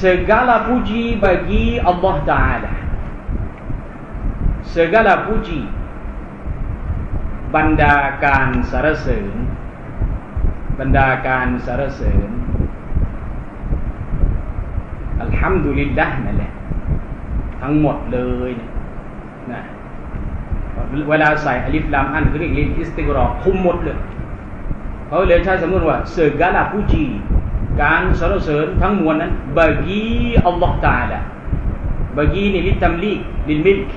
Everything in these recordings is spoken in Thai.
segala puji bagi Allah Ta'ala segala puji บรรดาการสรรเสริญบรรดาการสรรเสริญอัลฮัมดุลิลละนั่นแหละทั้งหมดเลยนะเวลาใส่อลิฟลามอันคือเรียกลิฟอิสติกรอคุมหมดเลยเขาเลยใช้สมมติว่า segala puji การสรรเสริญทั้งมวลนั้นบากีอัลลอฮฺตาละบากีนี่ลิตัมลีลิมิลก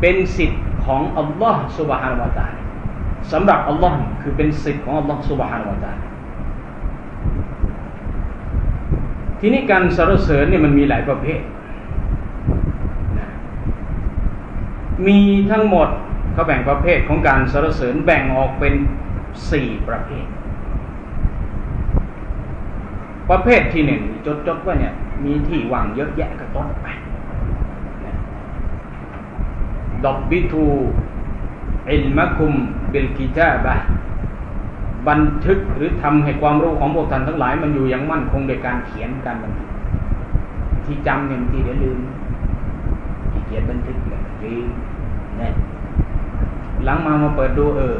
เป็นสิทธิ์ของอัลลอฮ์สุบฮานวาตาสำหรับอัลลอฮ์คือเป็นสิทธิ์ของอัลลอฮ์สุบฮานวาตาทีนี้การสรรเสริญเนี่ยมันมีหลายประเภท มีทั้งหมดเขาแบ่งประเภทของการสรรเสริญแบ่งออกเป็นสี่ประเภท ประเภทที่หนึ่งจดๆว่าเนี่ย มีที่ว่างเยอะแยะก็ต้องไปดอบบิทูอิลมะคุมเบลกิจาบะบันทึกหรือทำให้ความรู้ของพวกท่านทั้งหลาย มันอยู่อย่างมั่นคงโดยการเขียนการบันทึก ที่จำเนี่ยบางทีเดี๋ยวลืมที่เขียนบันทึกเลยลืมเนี่ยหลังมามาเปิดดูเออ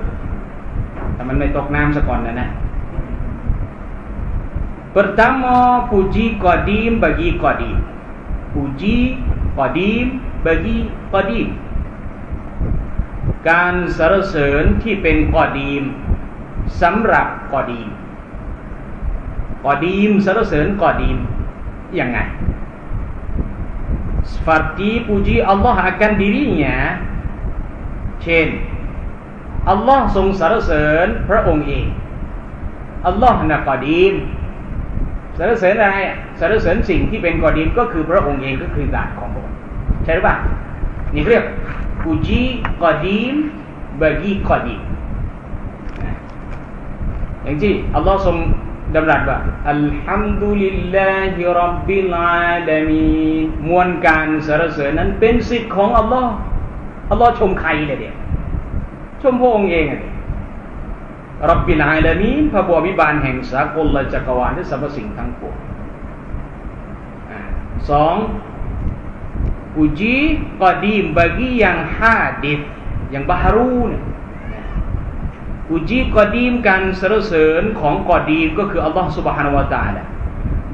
แต่มันไม่ตกน้ำซะก่อนนะนะ Pertama puji qadim bagi qadim. Puji qadim bagi qadim. การสรรเสริญที่เป็นกอดีมสำหรับกอดีมกอดีมสรรเสริญกอดีมยังไง seperti puji Allah akan dirinya เช่นอัลลอฮ์ทรงสรรเสริญพระองค์เองอัลลอฮ์นะกอดีม สรรเสริญอะไรสรรเสริญสิ่งที่เป็นกอดีมก็คือพระองค์เองก็คือดาของพระองค์ใช่หรือเปล่านี่เรียก puji qadim bagi qadim อย่างที่อัลลอฮ์ทรงดำรัสว่าอัลฮัมดุลิลลาฮิรับบิลอาลามีมวลการสรรเสริญนั้นเป็นสิทธิ์ของอัลลอฮ์อัลลอฮ์ชมใครเลยเดียชมพระองค์เองเลย รับบิลอาลามีพระบริบาลแห่งสากลและจักรวาลและสรรพสิ่งทั้งปวงสอง puji qadim bagi yang hadis yang baharu เนี่ยอุจีกอดีมการสรรเสริญของกอดีมก็คืออัลลอฮ์ سبحانه และ تعالى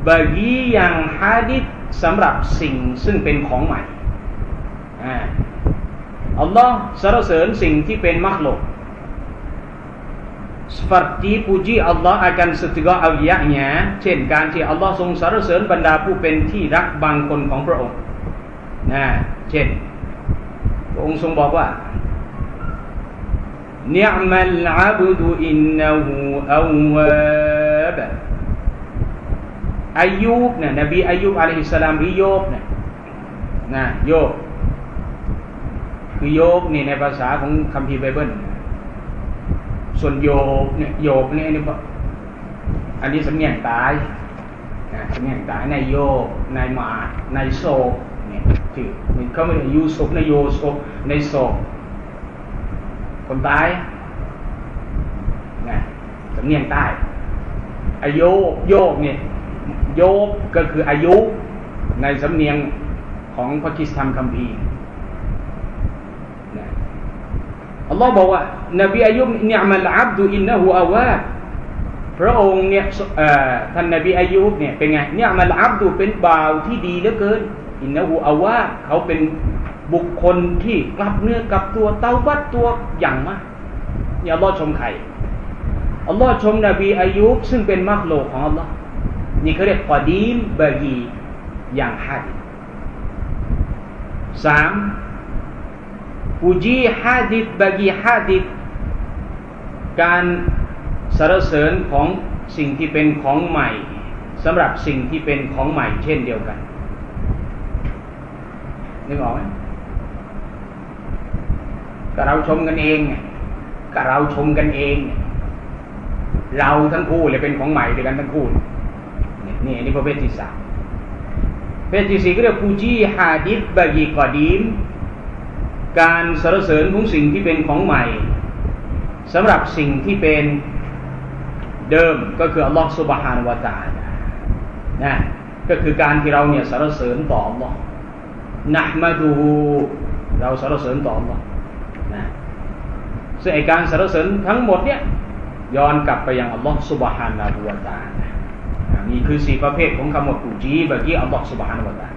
บากีอย่างฮะดิษสำหรับสิ่งซึ่งเป็นของใหม่อัลลอฮ์สรรเสริญสิ่งที่เป็นมักลก fardi puji Allah อาการสติกเอายะเนี่ยเช่นการที่อัลลอฮ์ทรงสรรเสริญบรรดาผู้เป็นที่รักบางคนของพระองค์นะเช่นพระองค์ทรงบอกว่าเนียมัลอาบดุอินนูอาวาบอายุบเนี่ยนบีอายุบอะลัยฮิสสลามหรือโยบเนี่ยนะโยบคือโยบนี่ในภาษาของคัมภีร์ไบเบิล ส่วนโยบเนี่ยโยบเนี่ยนี่อันนี้สำเนียงตายสำเนียงตายในโยบในมาในโซเนี่ยที่เขาไม่ได้ยูศพในโยศพในโซคนตายนะสำเนียงใต้อายุโยกเนี่ยโยกก็คืออายุในสำเนียงของพระคิสธรรมคัมภีร์นะ อัลลอฮ์บอกว่านบีอายุบเนี่ยมันอับดุอินนะฮูอาวาพระองค์เนี่ยท่านนบีอายุบเนี่ยเป็นไงเนี่ยมันอับดุเป็นบ่าวที่ดีเหลือเกิน อินนะฮูอาวาเขาเป็นบุคคลที่กลับเนื้อกลับตัวเต้าบัดตัวอย่างมากนี่อัลลอฮ์ชมใครอัลลอฮ์ชมนบีอายุบซึ่งเป็นมักโลของอัลลอฮ์นี่เขาเรียกกอดีมบากีอย่างฮัดสาม ปุจีฮัดิดบากีฮัดิดการสรรเสริญของสิ่งที่เป็นของใหม่สำหรับสิ่งที่เป็นของใหม่เช่นเดียวกันนึกออกไหมก็เราชมกันเองก็เราชมกันเอง เราทั้งคู่เลยเป็นของใหม่ด้วยกันทั้งคู่นี่นี่ประเภทที่สามประเภทที่สี่ก็เรียกพูจีฮาดิษบากีกอดีม การสรรเสริญของสิ่งที่เป็นของใหม่สำหรับสิ่งที่เป็นเดิมก็คืออัลลอฮฺสุบฮานวาตานะก็คือการที่เราเนี่ยสรรเสริญต่ออัลลอฮ์นะมาดูเราสรรเสริญต่ออัลลอนะซึ่งไอการสรรเสริญทั้งหมดเนี่ยย้อนกลับไปยังอัลลอฮฺสุบฮานาบูวาตานี่คือสี่ประเภทของคำว่ากูจีบะกี้อัลลอฮฺสุบฮานาวาตา